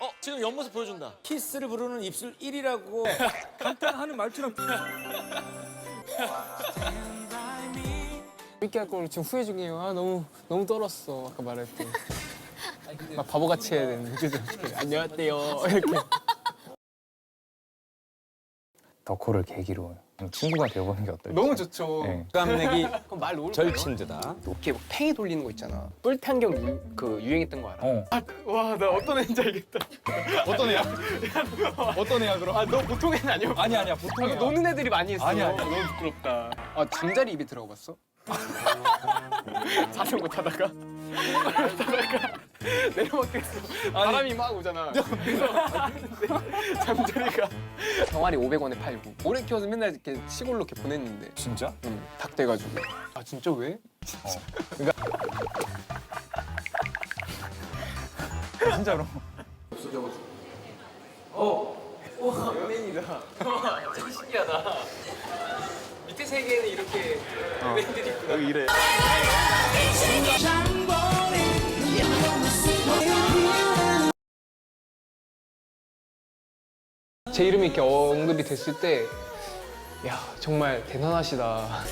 어 지금 옆모습 보여준다. 키스를 부르는 입술 1이라고 하는 말처럼 재밌게 할 걸 지금 후회 중이에요. 아 너무 너무 떨었어. 아까 말했던. 막 바보같이 해야 되는데 그죠? 안녕하세요 이렇게. 덕후를 계기로 친구가 되어보는 게 어떨지. 너무 좋죠. 네. 감내기 그럼 말 놓을 절친드다. 이렇게 막 팽이 돌리는 거 있잖아. 뿔탄경 유, 그 유행했던 거 알아? 어. 와나 어떤 애인지 알겠다. 어떤 애야? 어떤 애야 그럼? 아 너 보통 애는 아니야. 아니 아니야 보통 애야. 노는 애들이 많이 했어. 아니야, 아니야. 너무 부끄럽다. 아 잠자리 입에 들어봤어? 자세 못하다가 못하다가 내려막겠어. 바람이 막 오잖아. 그래서 잠자리가 병아리 500원에 팔고 오래 키워서 맨날 이렇게 시골로 이렇게 보냈는데 진짜? 응, 닭 돼가지고 아 진짜 왜? 진짜로. 신기하다. 밑에 세계에는 이렇게 연예인들이 있구나. 여기 이래. 제 이름이 이렇게 언급이 됐을 때, 야 정말 대단하시다.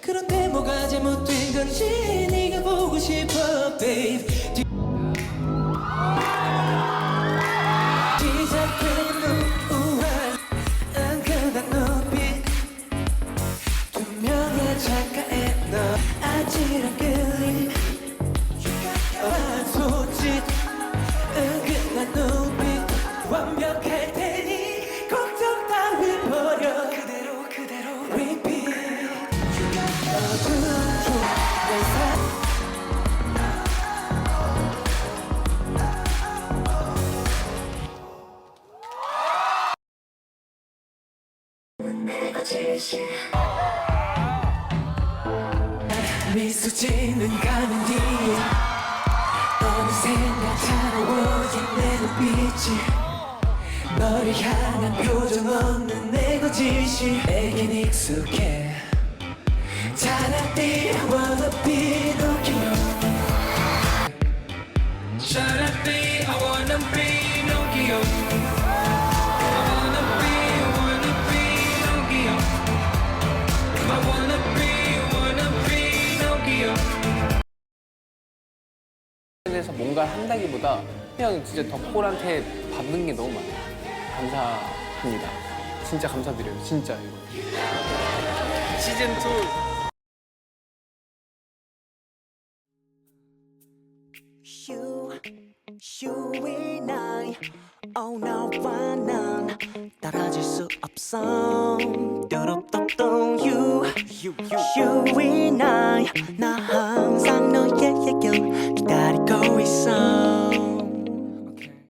그런데 뭐가 잘못된 건지 네가 보고 싶어 babe 미소 짓는 가면 뒤에 어느샌가 차가워진 내 눈빛이. 너를 향한 표정 없는 내 거짓이. 내겐 익숙해. 차라리 I wanna be Pinocchio 한다기보다 그냥 진짜 덕골한테 받는 게 너무 많아요. 감사합니다. 진짜 감사드려요. 진짜 이거. 시즌 2 You, you이 날 Oh 너와 난 따라질 수 없어 You,